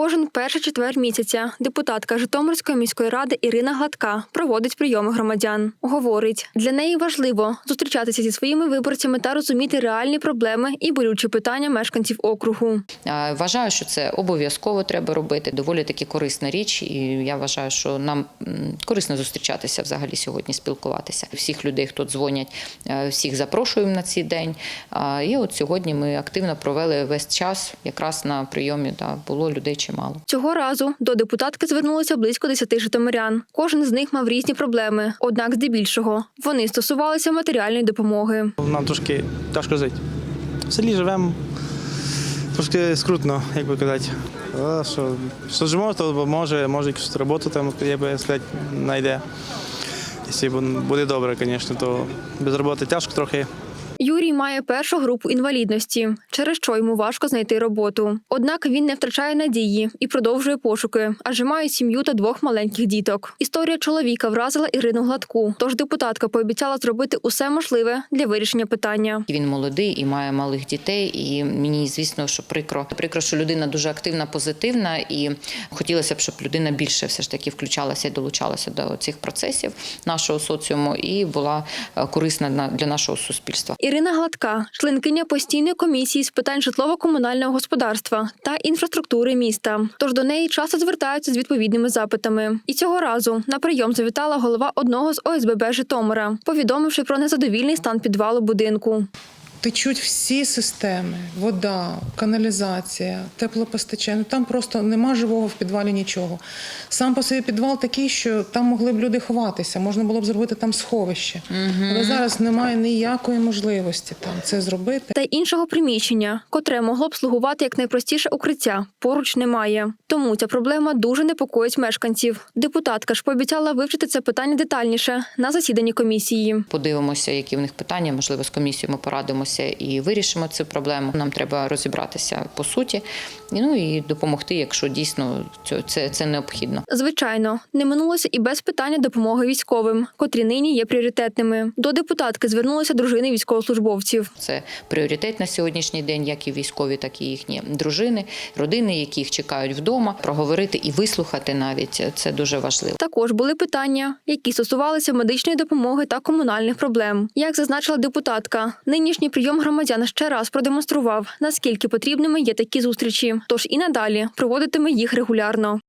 Кожен перший четвер місяця депутатка Житомирської міської ради Ірина Гладка проводить прийоми громадян. Говорить, для неї важливо зустрічатися зі своїми виборцями та розуміти реальні проблеми і болючі питання мешканців округу. Вважаю, що це обов'язково треба робити. Доволі таки корисна річ, і я вважаю, що нам корисно зустрічатися взагалі сьогодні, спілкуватися. Всіх людей, хто дзвонять, е, всіх запрошуємо на цей день. І от сьогодні ми активно провели весь час. Якраз на прийомі да, було людей чимало. Цього разу до депутатки звернулося близько 10 житомирян. Кожен з них мав різні проблеми, однак здебільшого вони стосувалися матеріальної допомоги. Нам трошки тяжко жити. В селі живемо трошки скрутно, як би казати. Але що, що живемо, то може, може якусь роботу там, я би сказати, знайде. Якщо буде добре, звісно, то без роботи тяжко трохи. Юрій має першу групу інвалідності, через що йому важко знайти роботу. Однак він не втрачає надії і продовжує пошуки, адже має сім'ю та двох маленьких діток. Історія чоловіка вразила Ірину Гладку, тож депутатка пообіцяла зробити усе можливе для вирішення питання. Він молодий і має малих дітей. І мені звісно, що прикро. Прикро, що людина дуже активна, позитивна, і хотілося б, щоб людина більше все ж таки включалася і долучалася до цих процесів нашого соціуму і була е, корисна на- для нашого суспільства. Ірина Гладка, членкиня постійної комісії з питань житлово-комунального господарства та інфраструктури міста. Тож до неї часто звертаються з відповідними запитами. І цього разу на прийом завітала голова одного з ОСББ Житомира, повідомивши про незадовільний стан підвалу будинку. Течуть всі системи: вода, каналізація, теплопостачання. Там просто нема живого в підвалі нічого. Сам по собі підвал такий, що там могли б люди ховатися, можна було б зробити там сховище. Але зараз немає ніякої можливості там це зробити. Та іншого приміщення, котре могло б слугувати як найпростіше укриття, поруч немає. Тому ця проблема дуже непокоїть мешканців. Депутатка ж пообіцяла вивчити це питання детальніше на засіданні комісії. Подивимося, які в них питання. Можливо, з комісією ми порадимося і вирішимо цю проблему. Нам треба розібратися по суті, ну і допомогти, якщо дійсно це, це, це необхідно. Звичайно, не минулося і без питання допомоги військовим, котрі нині є пріоритетними. До депутатки звернулися дружини військовослужбовців. Це пріоритет на сьогоднішній день, як і військові, так і їхні дружини, родини, які їх чекають вдома. Проговорити і вислухати навіть це дуже важливо. Також були питання, які стосувалися медичної допомоги та комунальних проблем. Як зазначила депутатка, нинішній прийом громадян ще раз продемонстрував, наскільки потрібними є такі зустрічі. Тож і надалі проводитиме їх регулярно.